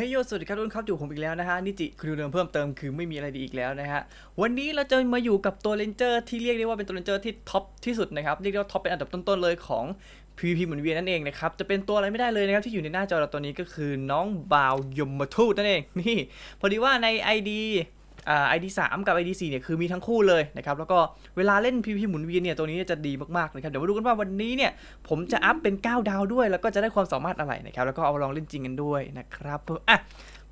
ฮ้ยโยสวัสดีครับทุกคนครับอยู่ผมอีกแล้วนะฮะนิจิคุณดูเดิมเพิ่มเติมคือไม่มีอะไรดีอีกแล้วนะฮะวันนี้เราจะมาอยู่กับตัวเลนเจอร์ที่เรียกได้ว่าเป็นตัวเลนเจอร์ที่ท็อปที่สุดนะครับเรียกได้ว่าท็อปเป็นอันดับต้นๆเลยของ PVP หมุนเวียนนั่นเองนะครับจะเป็นตัวอะไรไม่ได้เลยนะครับที่อยู่ในหน้าจอเราตัวนี้ก็คือน้องบาวยมทูตนั่นเองนี่พอดีว่าใน ID ไอ่า ID 3กับ ID 4เนี่ยคือมีทั้งคู่เลยนะครับแล้วก็เวลาเล่น PVP หมุนเวียนเนี่ยตัวนี้จะดีมากๆนะครับเดี๋ยวมาดูกันว่าวันนี้เนี่ยผมจะอัพเป็น 9 ดาวด้วย แล้วก็จะได้ความสามารถอะไรนะครับแล้วก็เอาลองเล่นจริงกันด้วยนะครับอะ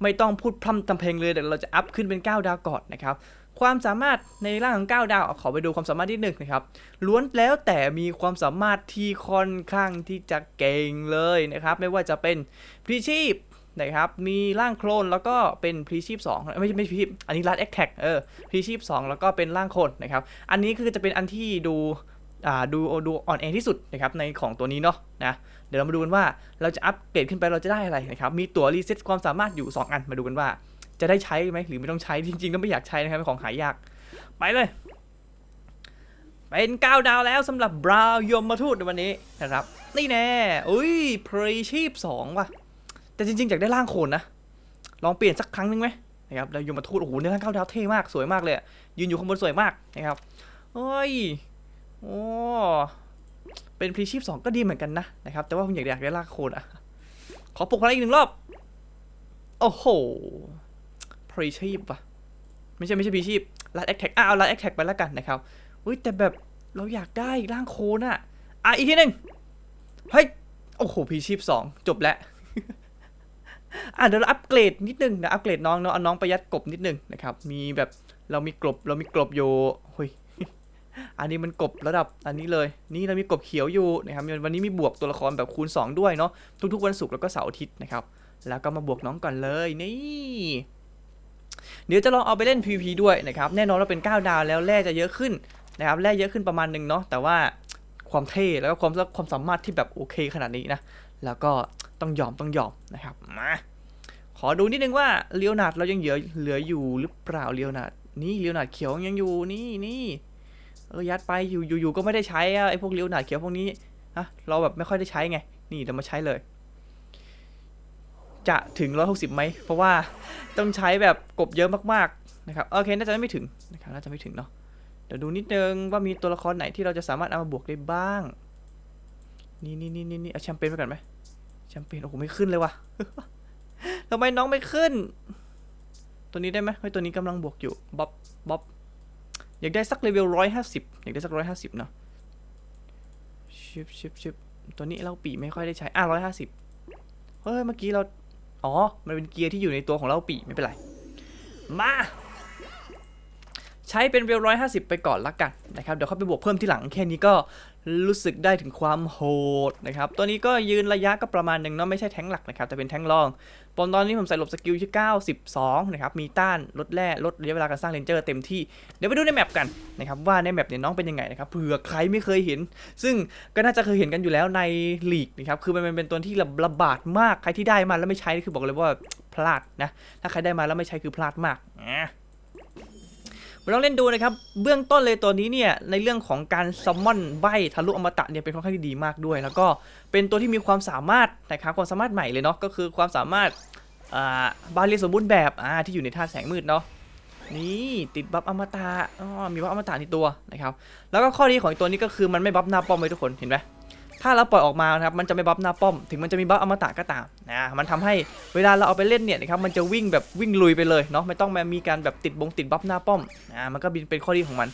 ไม่ต้องพูดพร่ำทำเพลงเลยเดี๋ยวเราจะอัพขึ้นเป็น 9 ดาวก่อนนะครับความสามารถในร่างของ 9 ดาวขอไปดูความสามารถที่หนึ่งนะครับล้วนแล้วแต่มีความสามารถที่ค่อนข้างที่จะเก่งเลยนะครับไม่ว่าจะเป็นพรีชีพ นะครับ มีร่างโคลนแล้วก็เป็นพรีชีพ2ไม่ใช่ไม่พรีชีพอันนี้รัดแอคแท็กเออพรีชีพ2แล้วก็เป็นร่างโคลนนะครับ อันนี้คือจะเป็นอันที่ดูอ่าดูดูอ่อนแอที่สุดนะครับในของตัวนี้เนาะนะเดี๋ยวเรามาดูกันว่าเราจะอัปเกรดขึ้นไปเราจะได้อะไรนะครับมีตั๋วรีเซ็ตความสามารถอยู่ 2 อันมาดูกันว่า จะได้ใช้ไหมหรือไม่ต้องใช้จริงๆก็ไม่อยากใช้นะครับเป็นของหายาก ไปเลยเป็น9ดาวแล้วสำหรับบราวยมมาทูตในวันนี้นะครับ นี่แน่อุ้ยพรีชีพ2ว่ะ แต่จริงๆอยากได้ร่างโคนนะ ลองเปลี่ยนสักครั้งหนึงไหมนะครับแล้วยมมาทูตโอ้โหในร่างเก้าดาวเท่มากสวยมากเลยยืนอยู่ข้างบนสวยมากนะครับเฮ้ยโอ้เป็นพรีชีพสองก็ดีเหมือนกันนะนะครับ แต่ว่าผมอยากอยากได้ลากโคนอะขอปลุกพลังอีกหนึ่งรอบ โอ้โหพรีชีพว่ะไม่ใช่ไม่ใช่พรีชีพลัดแอคแท็กอะเอาลัดแอคแท็กไปแล้วกันนะครับอุ้ยแต่แบบเราอยากได้ร่างโคนอะอะอีกทีหนึ่งเฮ้ยโอ้โหพรีชีพสองจบแล้ว อะเดี๋ยวเราอัปเกรดนิดนึงนะอัปเกรดน้องเนาะเอาน้องไปยัดกบนิดนึงนะครับ มีแบบเรามีกลบเรามีกลบอยู่เฮ้ยอันนี้มันกบระดับอันนี้เลย นี่เรามีกบเขียวอยู่นะครับวันนี้มีบวกตัวละครแบบคูณ 2 ด้วยเนาะทุกๆวันศุกร์แล้วก็เสาร์อาทิตย์นะครับ แล้วก็มาบวกน้องก่อนเลยนี่ เดี๋ยวจะลองเอาไปเล่น PVP ด้วยนะครับ แน่นอนว่าเป็น 9 ดาวแล้วแร่จะเยอะขึ้นนะครับแร่เยอะขึ้นประมาณหนึ่งเนาะแต่ว่าความเท่แล้วก็ความความสามารถที่แบบโอเคขนาดนี้นะแล้วก็ ต้องยอมต้องยอมนะครับมาขอดูนิดนึงว่าเลียวนาดเรายังเหลือเหลืออยู่หรือเปล่าเลียวนาดนี่เลียวนาดเขียวยังอยู่นี่นี่เออยัดไปอยู่อยู่อยู่ก็ไม่ได้ใช้อะไอ้พวกเลี้ยวหนาดเขียวพวกนี้ฮะเราแบบไม่ค่อยได้ใช้ไง นี่เดี๋ยวมาใช้เลย จะถึง 160ไหมเพราะว่าต้องใช้แบบกบเยอะมากๆนะครับโอเคน่าจะไม่ถึงนะครับน่าจะไม่ถึงเนาะเดี๋ยวดูนิดนึงว่ามีตัวละครไหนที่เราจะสามารถเอามาบวกได้บ้าง นี่นี่นี่นี่นี่เอาแชมเปญไปก่อนไหม แชมเปญโอ้โหไม่ขึ้นเลยว่ะทำไมน้องไม่ขึ้น ตัวนี้ได้ไหมเฮ้ยตัวนี้กำลังบวกอยู่บ๊อบบ๊อบอยากได้สักเลเวลร้อยห้าสิบอยากได้สักร้อยห้าสิบเนาะชิบชิบชิบตัวนี้เราปีไม่ค่อยได้ใช้อะร้อยห้าสิบเฮ้ยเมื่อกี้เรา อ๋อ มันเป็นเกียร์ที่อยู่ในตัวของเราปีไม่เป็นไร มา ใช้เป็นเวลร้อยห้าสิบไปก่อนละกันนะครับ เดี๋ยวเขาไปบวกเพิ่มที่หลังแค่นี้ก็รู้สึกได้ถึงความโหดนะครับ ตัวนี้ก็ยืนระยะก็ประมาณหนึ่งเนาะไม่ใช่แท้งหลักนะครับ แต่เป็นแท้งรองปอนตอนนี้ผมใส่หลบสกิลที่92 นะครับ มีต้านลดแร่ลดระยะเวลาการสร้างเลนเจอร์เต็มที่ เดี๋ยวไปดูในแมปกันนะครับว่าในแมปเนี่ยน้องเป็นยังไงนะครับเผื่อใครไม่เคยเห็น ซึ่งก็น่าจะเคยเห็นกันอยู่แล้วในลีกนะครับคือมันเป็นตัวที่ระบาดมากใครที่ได้มาแล้วไม่ใช้คือบอกเลยว่าพลาดนะถ้าใครได้มาแล้วไม่ใช้คือพลาดมากอ มาลองเล่นดูนะครับ เบื้องต้นเลยตัวนี้เนี่ยในเรื่องของการซัมมอนใบทะลุอมตะเนี่ยเป็นค่อนข้างที่ดีมากด้วย แล้วก็เป็นตัวที่มีความสามารถนะครับความสามารถใหม่เลยเนาะก็คือความสามารถอ่าบาเรีสมบูรณ์แบบอ่าที่อยู่ในธาตุแสงมืดเนาะนี่ติดบัฟอมตะอ๋อมีบัฟอมตะในตัวนะครับแล้วก็ข้อดีของตัวนี้ก็คือมันไม่บัฟหน้าป้อมเลยทุกคนเห็นไหม ถ้าเราปล่อยออกมานะครับมันจะไม่บัฟหน้าป้อม ถึงมันจะมีบัฟอมตะก็ตามนะมันทำให้เวลาเราเอาไปเล่นเนี่ยนะครับมันจะวิ่งแบบวิ่งลุยไปเลยเนาะไม่ต้องมามีการแบบติดบงติดบัฟหน้าป้อมอ่ามันก็เป็นข้อดีของมัน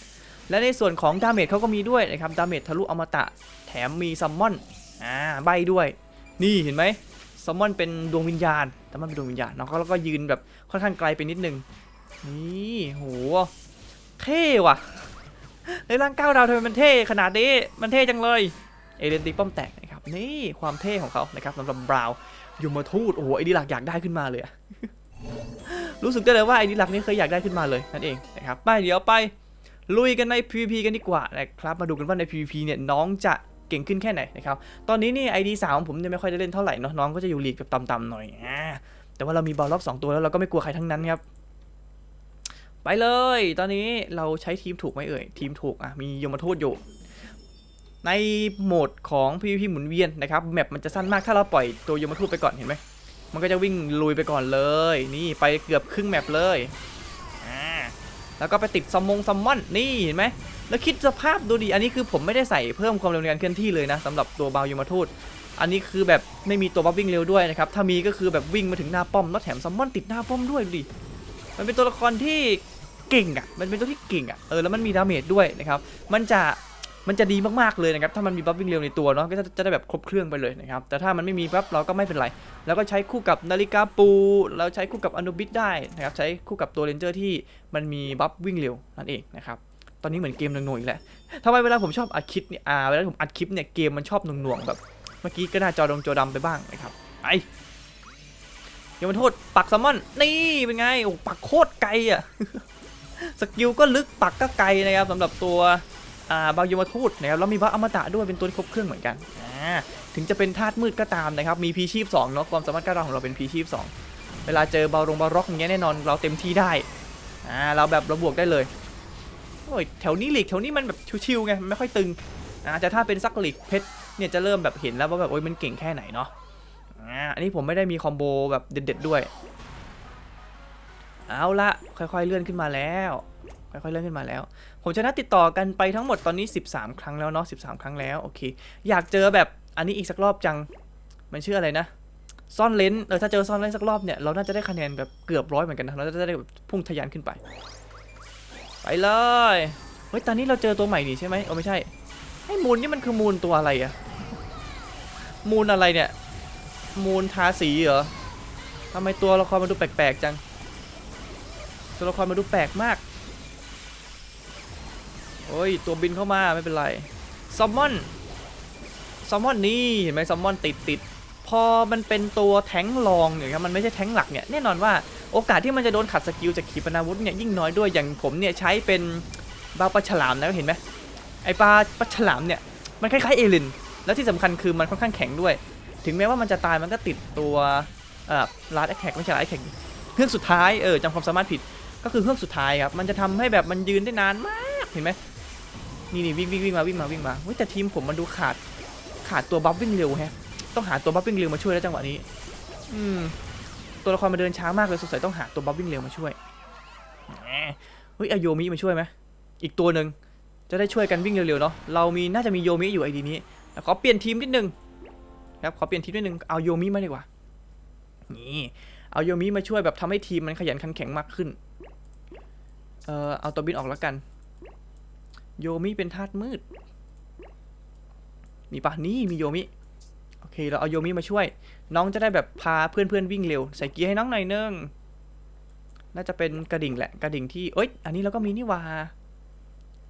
และในส่วนของดาเมจเขาก็มีด้วยนะครับดาเมจทะลุอมตะแถมมีซัมมอนอ่าใบด้วย นี่เห็นไหมแซลมอนเป็นดวงวิญญาณแต่มันเป็นดวงวิญญาณเนาะแล้วก็ยืนแบบค่อนข้างไกลไปนิดนึงนี่โหเท่ว่ะในร่างก้าวดาวทำไมมันเท่ขนาดนี้มันเท่จังเลย เอเดนตีป้อมแตกนะครับนี่ความเท่ของเขานะครับสำหรับบราวยูมาทูดโอ้โหไอ้ดีหลักอยากได้ขึ้นมาเลยรู้สึกได้เลยว่าไอ้ดีหลักนี้เคยอยากได้ขึ้นมาเลยนั่นเองนะครับไปเดี๋ยวไปลุยกันใน PVP กันดีกว่านะครับมาดูกันว่าใน PVP เนี่ยน้องจะเก่งขึ้นแค่ไหนนะครับตอนนี้นี่ไอดีสาวของผมเนี่ยไม่ค่อยได้เล่นเท่าไหร่เนาะน้องก็จะอยู่ลีกแบบต่ำๆหน่อยแต่ว่าเรามีบอลล็อกสองตัวแล้วเราก็ไม่กลัวใครทั้งนั้นครับไปเลย ตอนนี้เราใช้ทีมถูกไหมเอ่ยทีมถูกอะมียมทูตอยู่ ในโหมดของ PVP หมุนเวียนนะครับแมปมันจะสั้นมากถ้าเราปล่อยตัวยมทูตไปก่อนเห็นไหมมันก็จะวิ่งลุยไปก่อนเลย นี่ไปเกือบครึ่งแมปเลยแล้วก็ไปติดซัมมงซัมมอนนี่เห็นไหมแล้วคิดสภาพดูดิอันนี้คือผมไม่ได้ใส่เพิ่มความเร็วในการเคลื่อนที่เลยนะสำหรับตัวบาวยมทูตอันนี้คือแบบไม่มีตัวบัฟวิ่งเร็วด้วยนะครับถ้ามีก็คือแบบวิ่งมาถึงหน้าป้อมแล้วแถมซัมมอนติดหน้าป้อมด้วยดูดิมันเป็นตัวละครที่เก่งอะมันเป็นตัวที่เก่งอะเออแล้วมันมีดาเมจด้วยนะครับมันจะ มันจะดีมากๆเลยนะครับ ถ้ามันมีบัฟวิ่งเร็วในตัวเนาะก็จะได้แบบครบเครื่องไปเลยนะครับ แต่ถ้ามันไม่มีปั๊บเราก็ไม่เป็นไร แล้วก็ใช้คู่กับนาฬิกาปู เราใช้คู่กับอนุบิตได้นะครับ ใช้คู่กับตัวเรนเจอร์ที่มันมีบัฟวิ่งเร็วนั่นเองนะครับ ตอนนี้เหมือนเกมหน่วงๆอีกแล้วทำไมเวลาผมชอบอัดคลิปเนี่ยอ่า เวลาผมอัดคลิปเนี่ยเกมมันชอบหน่วงๆแบบ เมื่อกี้ก็หน่าจอดงจอดำไปบ้างนะครับไอย่ามาโทษปักแซลมอนนี่เป็นไงโอ้ปักโคตรไกลอะสกิลก็ลึกปักก็ไกลนะครับสำหรับตัว บางยมทูตนะครับแล้วมีบัฟอมตะด้วยเป็นตัวที่ครบเครื่องเหมือนกันถึงจะเป็นธาตุมืดก็ตามนะครับมีพีชีพ2เนาะความสามารถก้าวร้าของเราเป็นพีชีพ 2 เวลาเจอบารงบาร็อกอย่างเงี้ยแน่นอนเราเต็มที่ได้อ่าเราแบบเราบวกได้เลยโอ้ยแถวนี้หลีกแถวนี้มันแบบชิวๆไงไม่ค่อยตึงอ่าแต่ถ้าเป็นซักหลีกเพชรเนี่ยจะเริ่มแบบเห็นแล้วว่าแบบโอ้ยมันเก่งแค่ไหนเนาะอ่าอันนี้ผมไม่ได้มีคอมโบแบบเด็ดๆด้วยเอาละค่อยๆเลื่อนขึ้นมาแล้ว ค่อยๆเลื่อนขึ้นมาแล้ว ผมชนะติดต่อกันไปทั้งหมดตอนนี้ 13 ครั้งแล้วเนาะ13 ครั้งแล้วโอเค อยากเจอแบบอันนี้อีกสักรอบจัง มันชื่ออะไรนะซ่อนเลนส์เออถ้าเจอซ่อนเลนส์สักรอบเนี่ย เราน่าจะได้คะแนนแบบเกือบร้อยเหมือนกันนะเราจะได้แบบพุ่งทะยานขึ้นไป ไปเลยเฮ้ยตอนนี้เราเจอตัวใหม่นี่ใช่ไหมโอ้ไม่ใช่ไอ้มูลนี่มันคือมูลตัวอะไรอะมูลอะไรเนี่ย มูลทาสีเหรอทำไมตัวละครมันดูแปลกๆจังตัวละครมันดูแปลกมาก โอ้ย ตัวบินเข้ามาไม่เป็นไรซอมมอนซอมมอนนี่เห็นไหมซอมมอนติดติดพอมันเป็นตัวแทงรองเนี่ยครับมันไม่ใช่แทงหลักเนี่ยแน่นอนว่าโอกาสที่มันจะโดนขัดสกิลจากขีปนาวุธเนี่ยยิ่งน้อยด้วยอย่างผมเนี่ยใช้เป็นบาปลาฉลามนะเห็นไหมไอปลาปลาฉลามเนี่ยมันคล้ายๆเอลิน แล้วที่สำคัญคือมันค่อนข้างแข็งด้วย ถึงแม้ว่ามันจะตายมันก็ติดตัวเอ่อลาดแอคแท็กไม่ใช่ลาดแอคแท็กเครื่องสุดท้ายเออจำความสามารถผิดก็คือเครื่องสุดท้ายครับมันจะทำให้แบบมันยืนได้นานมากเห็นไหม นี่นี่วิ่งวิ่งวิ่งมาวิ่งมาวิ่งมาเฮ้ยแต่ทีมผมมันดูขาดขาดตัวบัฟวิ่งเร็วแฮะต้องหาตัวบัฟวิ่งเร็วมาช่วยแล้วจังหวะนี้ อืมตัวละครมาเดินช้ามากเลยสงสัยต้องหาตัวบัฟวิ่งเร็วมาช่วยเฮ้ยอาโยมิมาช่วยไหมอีกตัวหนึ่งจะได้ช่วยกันวิ่งเร็วๆเนาะเรามีน่าจะมีโยมิอยู่ไอดีนี้แต่ขอเปลี่ยนทีมนิดนึงครับขอเปลี่ยนทีมนิดนึงเอาโยมิมาดีกว่านี่เอาโยมิมาช่วยแบบทำให้ทีมมันขยันขันแข็งมากขึ้นเอ่อเอาตัวบินออกแล้วกัน โยมิเป็นธาตุมืด มีปะนี่มีโยมิ โอเค เราเอาโยมิมาช่วย น้องจะได้แบบพาเพื่อนๆวิ่งเร็ว ใส่เกียร์ให้น้องหน่อยนึง น่าจะเป็นกระดิ่งแหละ กระดิ่งที่ เอ้ย อันนี้เราก็มีนี่ว่า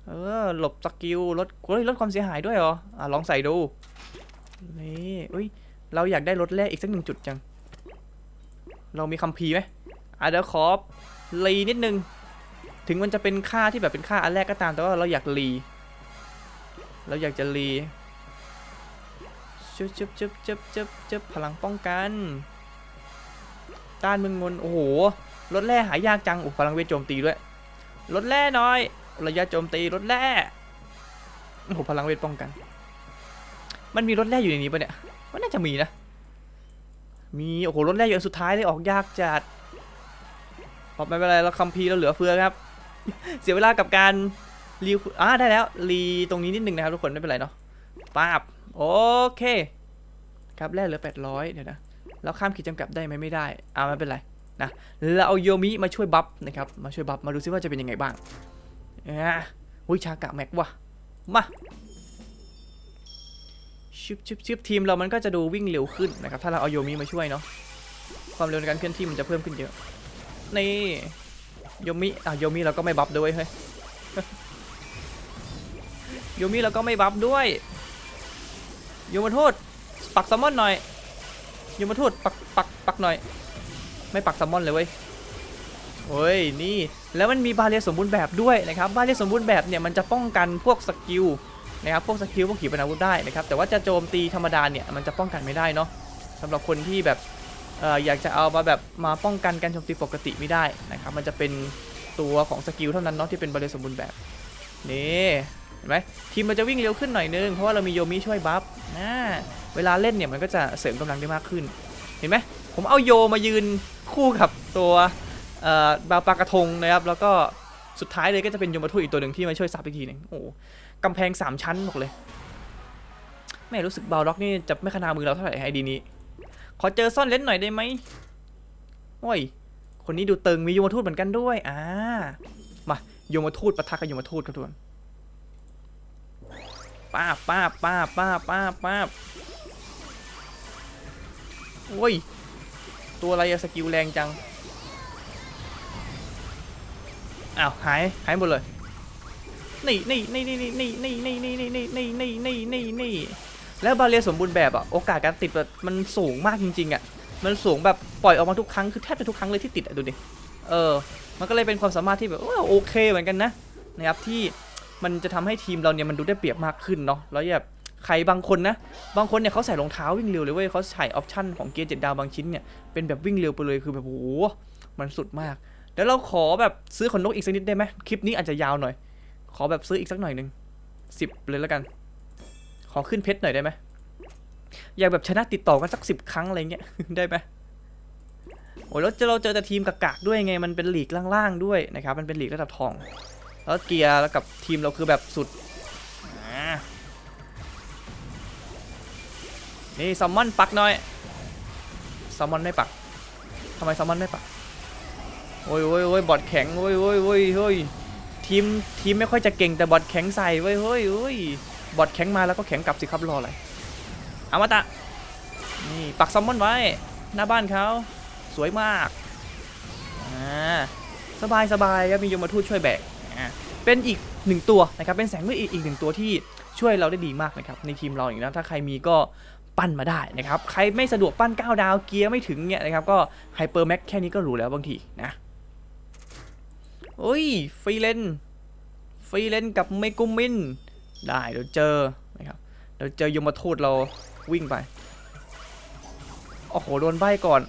เออ หลบสกิลลดเฮ้ยลดความเสียหายด้วยเหรอ อะ ลองใส่ดู นี่เอ้ย เราอยากได้รถแรกอีกสักหนึ่งจุดจัง เรามีคัมภีร์ไหมอะเดี๋ยวขอรีนิดนึง ถึงมันจะเป็นค่าที่แบบเป็นค่าอันแรกก็ตาม แต่ว่าเราอยากรีเราอยากจะรีจุบจุบจุบจุบจุบจุบพลังป้องกันต้านมึงงนโอ้โหรถแร่หายากจังอุพลังเวทโจมตีด้วยรถแร่น้อย ระยะโจมตีรถแร่โอ้โหพลังเวทป้องกัน มันมีรถแร่อยู่ในนี้ปะเนี่ยว่าน่าจะมีนะ มีโอ้โหรถแร่อยู่อันสุดท้ายเลยออกยากจัดพอไม่เป็นไรเราคัมภีร์เราเหลือเฟือครับ เสียเวลากับการรีอ่าได้แล้ว รีตรงนี้นิดนึงนะครับทุกคนไม่เป็นไรเนาะป้าบโอเคครับแรกเหลือ 800 เดี๋ยวนะแล้วข้ามขีดจำกัดได้ไหมไม่ได้อ่าไม่เป็นไรนะเราเอาโยมิมาช่วยบัฟนะครับมาช่วยบัฟมาดูซิว่าจะเป็นยังไงบ้างอ่าอุ้ยชากะแม็กว่ะมาชิบชิบชิบทีมเรามันก็จะดูวิ่งเร็วขึ้นนะครับถ้าเราเอาโยมิมาช่วยเนาะความเร็วในการเคลื่อนที่มันจะเพิ่มขึ้นเยอะนี่ โยมิอะโยมิเราก็ไม่บัฟด้วยเฮ้ยโยมิเราก็ไม่บัฟด้วยโยมทูตปักแซลมอนหน่อยโยมทูตปักปักปักหน่อย ไม่ปักแซลมอนเลยเว้ยโอ้ยนี่แล้วมันมีบาเรียสมบูรณ์แบบด้วยนะครับบาเรียสมบูรณ์แบบเนี่ยมันจะป้องกันพวกสกิลนะครับพวกสกิลพวกขีปนาวุธได้นะครับแต่ว่าจะโจมตีธรรมดาเนี่ยมันจะป้องกันไม่ได้เนาะสำหรับคนที่แบบ อออยากจะเอามาแบบมาป้องกันการโจมตีปกติไม่ได้นะครับมันจะเป็นตัวของสกิลเท่านั้นเนาะที่เป็นบริสมบูรณ์แบบนี่เห็นไหมทีมมันจะวิ่งเร็วขึ้นหน่อยนึงเพราะว่าเรามีโยมิช่วยบัฟนะเวลาเล่นเนี่ยมันก็จะเสริมกำลังได้มากขึ้นเห็นไหมผมเอาโยมายืนคู่กับตัวเอ่อบาปากระทงนะครับแล้วก็สุดท้ายเลยก็จะเป็นยมทูตอีกตัวหนึ่งที่มาช่วยซับอีกทีหนึงโอ้กำแพงสามชั้นบอกเลย ไม่รู้สึกบาล็อกนี่จะไม่ขนามือเราเท่าไหร่ไอดีนี้ ขอเจอซ่อนเลนหน่อยได้ไหมโอ้ย คนนี้ดูตึงมียมทูตเหมือนกันด้วย อ่า มายมทูตปะทะกับยมทูตครับทุกคนป้าป้าป้าป้าป้าป้าโอ้ย ตัวอะไรอะสกิลแรงจัง อ้าว หาย หายหมดเลย นี่นี่นี่นี่นี่นี่นี่นี่นี่นี่นี่นี่นี่นี่ แล้วบาเรียสมบูรณ์แบบอะโอกาสการติดแบบมันสูงมากจริงๆอะมันสูงแบบปล่อยออกมาทุกครั้งคือแทบจะทุกครั้งเลยที่ติดอะดูดิเออ มันก็เลยเป็นความสามารถที่แบบโอเคเหมือนกันนะนะครับที่มันจะทำให้ทีมเราเนี่ยมันดูได้เปรียบมากขึ้นเนาะแล้วแบบใครบางคนนะ บางคนเนี่ยเขาใส่รองเท้าวิ่งเร็วเลยเว้ยเขาใส่ออปชั่นของเกียร์เจ็ดดาวบางชิ้นเนี่ยเป็นแบบวิ่งเร็วไปเลยคือแบบโอ้โหมันสุดมากเดี๋ยวเราขอแบบซื้อขนนกอีกสักนิดได้ไหมคลิปนี้อาจจะยาวหน่อย ขอแบบซื้ออีกสักหน่อยหนึ่งสิบเลยแล้วกัน ขอขึ้นเพชรหน่อยได้ไหมอยากแบบชนะติดต่อกันสักสิบครั้งอะไรเงี้ยได้ไหมโอ้ยแล้วเราเจอแต่ทีมกากๆด้วยไงมันเป็นหลีกล่างๆด้วยนะครับมันเป็นหลีกระดับทอง แล้วเกียร์แล้วกับทีมเราคือแบบสุดนี่ซัมมอนปักหน่อยซัมมอนไม่ปักทำไมซัมมอนไม่ปักโอ้ยโอ้ยโอ้ยบอดแข็งโอ้ยโอ้ยโอ้ยโอ้ยทีมทีมไม่ค่อยจะเก่งแต่บอดแข็งใส่เว้ยเฮ้ยเฮ้ย บอดแข็งมาแล้วก็แข็งกลับสิครับรออะไรเอามาตะนี่ปักซัมมอนไว้ หน้าบ้านเขาสวยมากอ่าสบายสบายครับมียมทูตช่วยแบกเป็นอีกหนึ่งตัวนะครับเป็นแสงมืดอีกอีกหนึ่งตัวที่ช่วยเราได้ดีมากนะครับในทีมเราอย่างนี้นถ้าใครมีก็ปั้นมาได้นะครับใครไม่สะดวกปั้น 9 ดาวเกียร์ไม่ถึงเนี่ยนะครับก็ไฮเปอร์แม็กแค่นี้ก็รู้แล้วบางทีนะโอ้ยฟรีเลนฟรีเลนกับเมกุมิน ได้เดี๋ยวเจอนะครับเดี๋ยวเจอยมทูตเราวิ่งไปโอ้โหโดนใบก่อน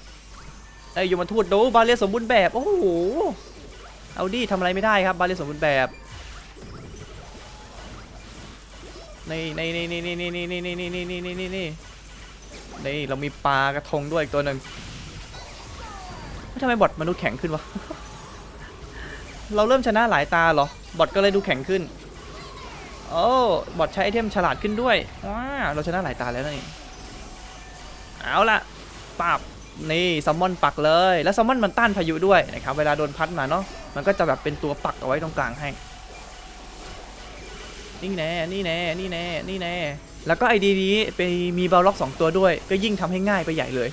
ไอ้ยมทูตดูบาเลียสมบูรณ์แบบโอ้โหเอาดิทำอะไรไม่ได้ครับบาเลียสมบูรณ์แบบนี่นี่นี่นี่นี่นี่นี่นี่นี่นี่นี่นี่นี่นี่นี่เรามีปลากระทงด้วยอีกตัวหนึ่งทำไมบอทมันดูแข็งขึ้นวะเราเริ่มชนะหลายตาเหรอบอทก็เลยดูแข็งขึ้น โอ้บอทใช้ไอเทมฉลาดขึ้นด้วยว้าเราชนะหลายตาแล้วนี่เอาละปับนี่ซัมมอนปักเลยแล้วซัมมอนมันต้านพายุด้วยนะครับเวลาโดนพัดมาเนาะมันก็จะแบบเป็นตัวปักเอาไว้ตรงกลางให้นี่แน่นี่แน่นี่แน่นี่แน่แล้วก็ไอดีนี้ไปมีเบลล็อก 2 ตัวด้วย ก็ยิ่งทำให้ง่ายไปใหญ่เลย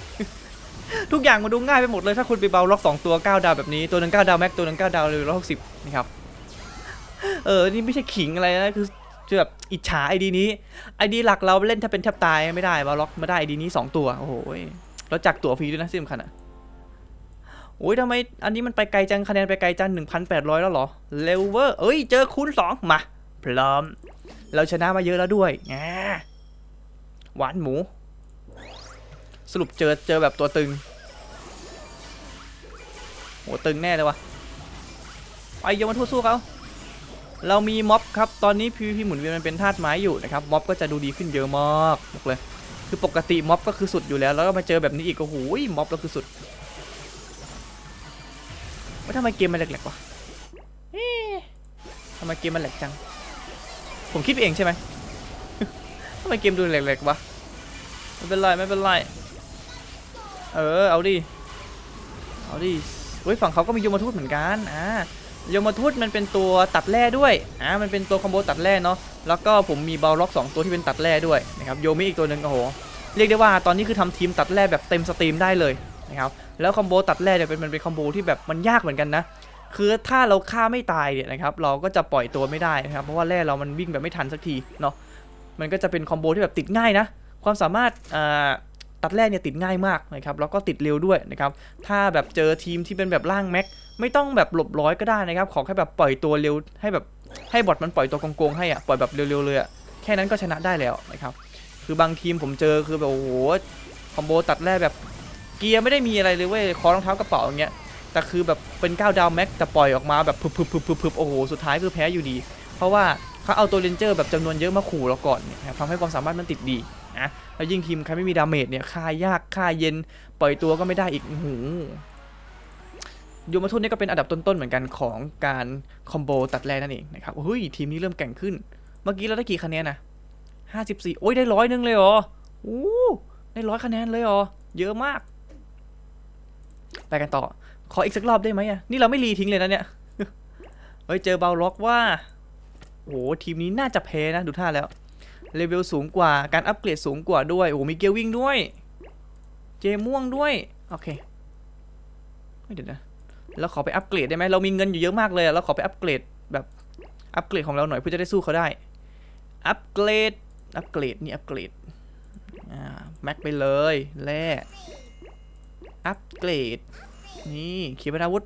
ทุกอย่างมันดูง่ายไปหมดเลยถ้าคุณไปเบลล็อก2ตัว9ดาวแบบนี้ตัวหนึ่ง9ดาวแม็กตัวหนึ่ง9ดาวเลยร้อยหกสิบนะครับเออนี่ไม่ใช่ขิงอะไรนะคือ คือแบบอิจฉาไอดีนี้ไอดีหลักเราเล่นถ้าเป็นแทบตายไม่ได้บลล็อกไม่ได้ไอดีนี้สองตัว โอ้โหแล้วจักตัวฟรีด้วยนะที่สำคัญอะโอ้ยทำไมอันนี้มันไปไกลจังคะแนนไปไกลจัง 1,800 แล้วเหรอเร็วเวอร์เอ้ย เจอคูณ2 มา พร้อม เราชนะมาเยอะแล้วด้วยแงหวานหมู สรุปเจอเจอแบบตัวตึงโหตึงแน่เลยวะไปยมาทั่สู้เขา เรามีม็อบครับ ตอนนี้ PVP หมุนเวียนมันเป็นธาตุไม้อยู่นะครับ ม็อบก็จะดูดีขึ้นเยอะมากบอกเลย คือปกติม็อบก็คือสุดอยู่แล้ว แล้วก็มาเจอแบบนี้อีกโอ้โหม็อบก็คือสุด ว่าทำไมเกมมันแหลกๆวะเอ๊ะทำไมเกมมันแหลกจัง ผมคิดเองใช่ไหมทำไมเกมดูแหลกๆวะ ไม่เป็นไรไม่เป็นไร เออเอาดิ เอาดิเฮ้ยฝั่งเขาก็มีโยมทูตเหมือนกัน อ่า ยมทูตมันเป็นตัวตัดแร่ด้วยอ่ามันเป็นตัวคอมโบตัดแร่เนาะแล้วก็ผมมีเบลล็อกสองตัวที่เป็นตัดแร่ด้วยนะครับโยมิอีกตัวหนึ่งโอ้โหเรียกได้ว่าตอนนี้คือทำทีมตัดแร่แบบเต็มสตรีมได้เลยนะครับแล้วคอมโบตัดแร่เนี่ยเป็นมันเป็นคอมโบที่แบบมันยากเหมือนกันนะคือถ้าเราฆ่าไม่ตายเนี่ยนะครับเราก็จะปล่อยตัวไม่ได้นะครับเพราะว่าแร่เรามันวิ่งแบบไม่ทันสักทีเนาะมันก็จะเป็นคอมโบที่แบบติดง่ายนะความสามารถอ่า ตัดแร่เนี่ยติดง่ายมากนะครับแล้วก็ติดเร็วด้วยนะครับถ้าแบบเจอทีมที่เป็นแบบล่างแม็กไม่ต้องแบบหลบร้อยก็ได้นะครับขอแค่แบบปล่อยตัวเร็วให้แบบให้บอทมันปล่อยตัวโกงๆให้อะปล่อยแบบเร็วๆเลยอะแค่นั้นก็ชนะได้แล้วนะครับคือบางทีมผมเจอคือแบบโอ้โหคอมโบตัดแร่แบบเกียร์ไม่ได้มีอะไรเลยเว้ยคอรองเท้ากระเป๋าอย่างเงี้ยแต่คือแบบเป็น9ดาวแม็กแต่ปล่อยออกมาแบบพึบพึบพึบพึบโอ้โหสุดท้ายคือแพ้อยู่ดี เพราะว่าเขาเอาตัวเรนเจอร์แบบจำนวนเยอะมาขู่เราก่อนเนี่ยนะครับทำให้ความสามารถมันติดดี นะแล้วยิ่งทีมใครไม่มีดาเมจเนี่ยฆ่ายากฆ่าเย็นปล่อยตัวก็ไม่ได้อีกโอ้โหโยมาทุนนี่ก็เป็นอันดับต้นๆเหมือนกันของการคอมโบตัดแรงนั่นเองนะครับเฮ้ยทีมนี้เริ่มแก่งขึ้น เมื่อกี้เราได้กี่คะแนนนะห้าสิบสี่โอ้ยได้ร้อยหนึ่งเลยเหรอโอ้ได้ร้อยคะแนนเลยเหรอเยอะมาก ไปกันต่อ ขออีกสักรอบได้ไหมอะนี่เราไม่รีทิ้งเลยนะเนี่ยเฮ้ยเจอเบาล็อกว่าโอ้โหทีมนี้น่าจะแพ้นะดูท่าแล้ว เลเวลสูงกว่าการอัปเกรดสูงกว่าด้วย โอ้มีเกียร์วิ่งด้วย เจม่วงด้วย โอเคเฮ้ยเดี๋ยวนะเราขอไปอัปเกรดได้ไหมเรามีเงินอยู่เยอะมากเลยเราขอไปอัปเกรดแบบอัปเกรดของเราหน่อยเพื่อจะได้สู้เขาได้ อัปเกรด อัปเกรดนี่อัปเกรด อ่าแม็กไปเลยแร่อัปเกรด นี่ขีปนาวุธ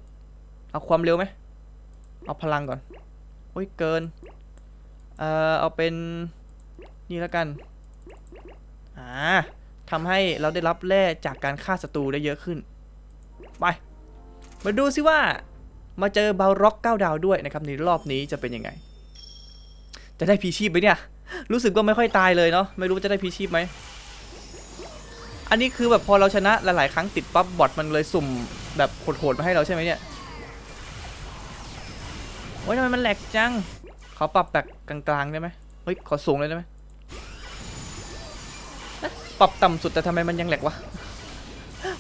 เอาความเร็วไหม เอาพลังก่อน โอ้ยเกิน เอ่อเอาเป็น นี่แล้วกัน อ่าทำให้เราได้รับแร่จากการฆ่าศัตรูได้เยอะขึ้น ไป มาดูซิว่า มาเจอบาร็อก9ดาวด้วยนะครับในรอบนี้จะเป็นยังไง จะได้พีชีพไหมเนี่ย รู้สึกว่าไม่ค่อยตายเลยเนาะ ไม่รู้จะได้พีชีพไหม อันนี้คือแบบพอเราชนะหลายๆ ครั้งติดปั๊บบอทมันเลยสุ่มแบบโหดๆมาให้เราใช่ไหมเนี่ย โอ้ยทำไมมันแหลกจัง ขอปรับแบบกลางๆได้ไหมเฮ้ย ขอสูงเลยได้ไหม ปรับต่ำสุดแต่ทำไมมันยังแหลกวะ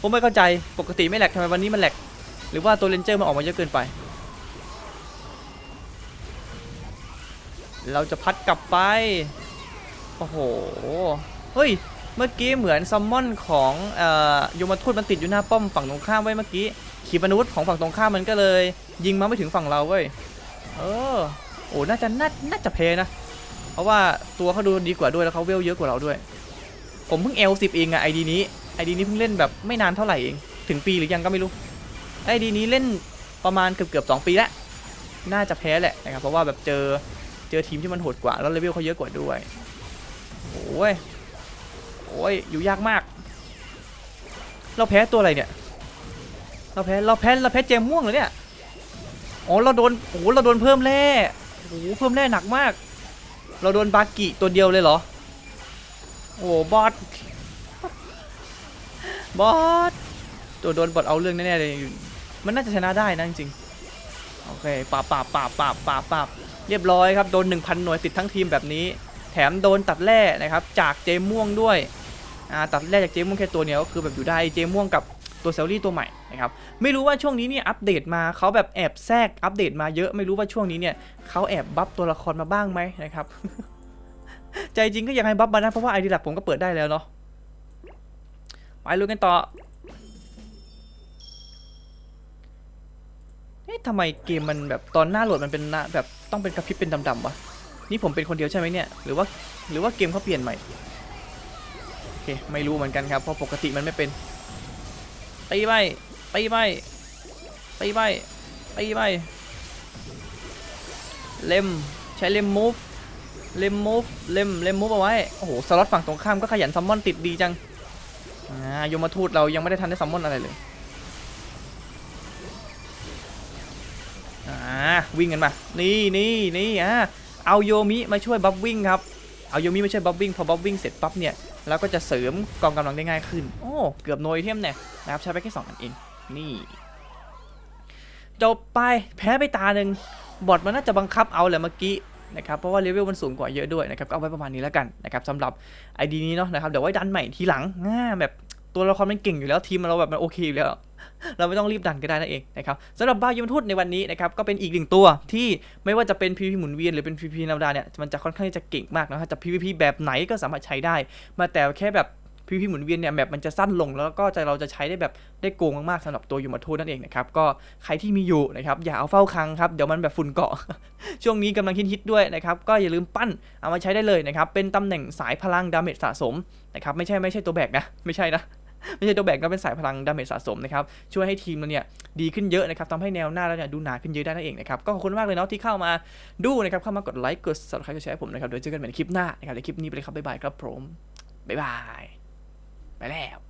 ผมไม่เข้าใจ ปกติไม่แหลกทำไมวันนี้มันแหลก หรือว่าตัวเรนเจอร์มันออกมาเยอะเกินไป เราจะพัดกลับไป โอ้โห เฮ้ย เมื่อกี้เหมือนซัมมอนของเอ่อยมทูตมันติดอยู่หน้าป้อมฝั่งตรงข้ามไว้เมื่อกี้ขีปนาวุธของฝั่งตรงข้ามมันก็เลย ยิงมาไม่ถึงฝั่งเราเว้ย เออ โอ้ น่าจะน่าน่าจะเพนะ เพราะว่าตัวเขาดูดีกว่าด้วยแล้วเขาเวลเยอะกว่าเราด้วย ผมเพิ่งเอลสิบเองอะไอดีนี้ไอดีนี้เพิ่งเล่นแบบไม่นานเท่าไหร่เอง ถึงปีหรือยังก็ไม่รู้ไอดีนี้เล่นประมาณเกือบเกือบสองปีแล้วน่าจะแพ้แหละนะครับเพราะว่าแบบเจอเจอทีมที่มันโหดกว่า แล้วเลเวลเขาเยอะกว่าด้วยโอ้ยโอ้ยอยู่ยากมาก เราแพ้ตัวอะไรเนี่ย เราแพ้เราแพ้เราแพ้เจมม่วงเหรอเนี่ยอ๋อเราโดนโอ้เราโดนเพิ่มแร่โอ้เพิ่มแร่หนักมาก เราโดนบากิตัวเดียวเลยเหรอ โอ้โหบอสบอสตัวโดนบอสเอาเรื่องแน่ๆเลยมันน่าจะชนะได้นะจริงๆโอเคปราบปราบปราบปราบปราบปราบเรียบร้อยครับโดน 1,000 หน่วยติดทั้งทีมแบบนี้ แถมโดนตัดแร่นะครับจากเจม่วงด้วยอ่าตัดแร่จากเจม่วงแค่ตัวเดียวก็คือแบบอยู่ได้เจมม่วงกับตัวเซลลี่ตัวใหม่นะครับไม่รู้ว่าช่วงนี้เนี่ยอัปเดตมาเขาแบบแอบแทรกอัปเดตมาเยอะไม่รู้ว่าช่วงนี้เนี่ยเขาแอบบัฟตัวละครมาบ้างไหมนะครับ ใจจริงก็อยากให้บัฟมานะเพราะว่าไอดีหลักผมก็เปิดได้แล้วเนาะไปลุยกันต่อเอ๊ะทำไมเกมมันแบบตอนหน้าโหลดมันเป็นหน้าแบบต้องเป็นกระพริบเป็นดำๆวะนี่ผมเป็นคนเดียวใช่ไหมเนี่ยหรือว่าหรือว่าเกมเขาเปลี่ยนใหม่โอเคไม่รู้เหมือนกันครับเพราะปกติมันไม่เป็นตีไปตีไปตีไปตีไปเล็มใช้เล็มมูฟ เล็มมูฟเล็มเล็มมูฟเอาไว้ โอ้โห สล็อตฝั่งตรงข้ามก็ขยันซัมมอนติดดีจัง อ่ายมทูตเรายังไม่ได้ทันได้ซัมมอนอะไรเลย อ่า วิ่งกันมา นี่นี่นี่อ่าเอาโยมิมาช่วยบัฟวิ่งครับ เอาโยมิมาช่วยบัฟวิ่งพอบัฟวิ่งเสร็จปั๊บเนี่ยเราก็จะเสริมกองกำลังได้ง่ายขึ้น โอ้ เกือบโนยเทียมเนี่ยนะครับใช้ไปแค่สองอันเอง นี่ จบไปแพ้ไปตาหนึ่งบอทมันน่าจะบังคับเอาแหละเมื่อกี้ นะครับเพราะว่าเลเวลมันสูงกว่าเยอะด้วยนะครับก็เอาไว้ประมาณนี้แล้วกันนะครับสำหรับไอดีนี้เนาะนะครับเดี๋ยวไว้ดันใหม่ทีหลังง่าแบบตัวละครมันเก่งอยู่แล้วทีมเราแบบมันโอเคอยู่แล้ว เราไม่ต้องรีบดันก็ได้นั่นเองนะครับสำหรับบ้ายมทูตในวันนี้นะครับก็เป็นอีกหนึ่งตัวที่ไม่ว่าจะเป็น PVP หมุนเวียนหรือเป็น PVP ธรรมดาเนี่ยมันจะค่อนข้างจะเก่งมากนะครับจะ PVP แบบไหนก็สามารถใช้ได้ มาแต่แค่แบบ PVP หมุนเวียนเนี่ยแบบมันจะสั้นลง แล้วก็จะเราจะใช้ได้แบบได้โกงมากๆสำหรับตัวยูมาทูนั่นเองนะครับก็ใครที่มีอยู่นะครับอย่าเอาเฝ้าคังครับเดี๋ยวมันแบบฝุ่นเกาะ ช่วงนี้กำลังฮิตๆด้วยนะครับก็อย่าลืมปั้นเอามาใช้ได้เลยนะครับเป็นตำแหน่งสายพลังดาเมจสะสมนะครับไม่ใช่ไม่ใช่ตัวแบกนะไม่ใช่นะไม่ใช่ตัวแบกก็เป็นสายพลังดาเมจสะสมนะครับช่วยให้ทีมเราเนี่ยดีขึ้นเยอะนะครับทำให้แนวหน้าแล้วเนี่ยดูหนาขึ้นเยอะได้นั่นเองนะครับก็ขอบคุณมากเลยเนาะที่เข้ามาดูนะครับเข้ามากดไลค์กด subscribe กดแชร์ผมนะครับเดี๋ยวเจอกันใหม่ในคลิปหน้านะครับในคลิปนี้ไปเลยครับบ๊ายบายครับผมบ๊ายบาย ไปแล้ว